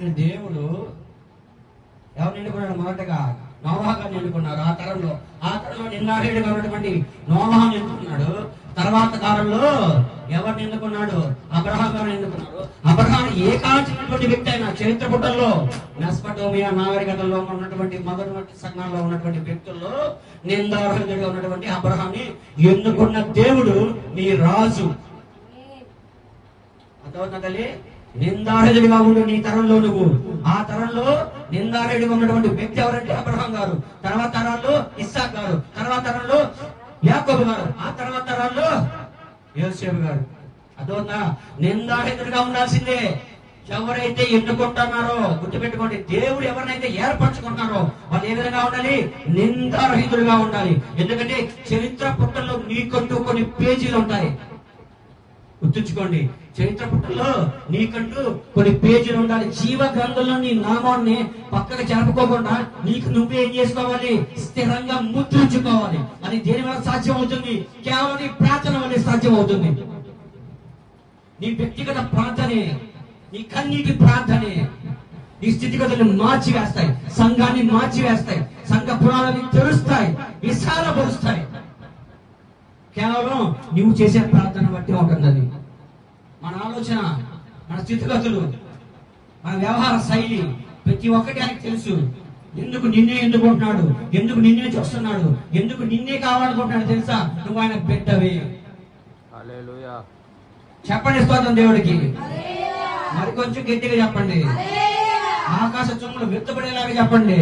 ఎన్నుకున్నటువంటి దేవుడు ఎవరు ఎన్నుకున్నాడు మొదటగా? నోవాహాన్ని ఎన్నుకున్నారు ఆ తరంలో. ఆ తరంలో నిందాహేడుగా ఉన్నటువంటి నోవాహాన్ని ఎన్నుకున్నాడు తర్వాత కాలంలో ఎవరిని ఎన్నుకున్నాడు అబ్రహాం గారిని ఎన్నుకున్నాడు అబ్రహాం ఏకాల్సినటువంటి వ్యక్తి అయిన చరిత్ర పుటల్లో మెస్పటోమియా నాగరికతల్లో ఉన్నటువంటి మొదటి సంఘాల్లో ఉన్నటువంటి వ్యక్తుల్లో నిందార్హుడిగా ఉన్నటువంటి అబ్రహాన్ని ఎన్నుకున్న దేవుడు నీ రాజు. అర్థమవుతుందా నిందారహితుడిగా ఉండు నీ తరంలో నువ్వు. ఆ తరంలో నిందారహితుడిగా ఉన్నటువంటి వ్యక్తి ఎవరంటే అబ్రహాం గారు. తర్వాత తరాల్లో ఇస్సాక్ గారు. తర్వాత తరంలో యాకోబు గారు. ఆ తర్వాత తరాల్లో యోసేపు గారు. అర్థమవుతుందా నిందారహితుడిగా ఉండాల్సిందే. ఎవరైతే ఎన్నుకుంటున్నారో గుర్తుపెట్టుకోండి దేవుడు ఎవరినైతే ఏర్పరచుకుంటున్నారో వాళ్ళు ఏ విధంగా ఉండాలి? నిందారహితుడిగా ఉండాలి. ఎందుకంటే చరిత్ర పుట్టల్లో నీకంటూ కొన్ని పేజీలు ఉంటాయి. గుర్తుంచుకోండి చరిత్ర పుట్టలో నీకంటూ కొన్ని పేజీలు ఉండాలి. జీవ గ్రంథంలో నీ నామాన్ని పక్కకు జరుపుకోకుండా నీకు నువ్వే ఏం చేసుకోవాలి? స్థిరంగా ముద్రించుకోవాలి. అని దేని వల్ల సాధ్యం అవుతుంది కేవలం నీ ప్రార్థన వల్ల సాధ్యం అవుతుంది నీ వ్యక్తిగత ప్రార్థనే నీ కన్నీటి ప్రార్థనే నీ స్థితిగతులను మార్చి వేస్తాయి సంఘాన్ని మార్చి వేస్తాయి సంఘ పురాణాన్ని తెరుస్తాయి. విశాలపరుస్తాయి. కేవలం నువ్వు చేసే ప్రార్థన బట్టి ఉంటుంది అది. మన ఆలోచన మన స్థితిగతులు మన వ్యవహార శైలి ప్రతి ఒక్కటి ఆయనకు తెలుసు. ఎందుకు నిన్నే ఎందుకుంటున్నాడు? ఎందుకు నిన్నే చూస్తున్నాడు ఎందుకు నిన్నే కావాలనుకుంటున్నాడు తెలుసా? నువ్వు ఆయన బిడ్డవే హల్లెలూయా. చెప్పండి స్తోత్రం దేవుడికి. మరి కొంచెం గట్టిగా చెప్పండి. ఆకాశ చుమ్మలు వెత్తబడేలాగా చెప్పండి.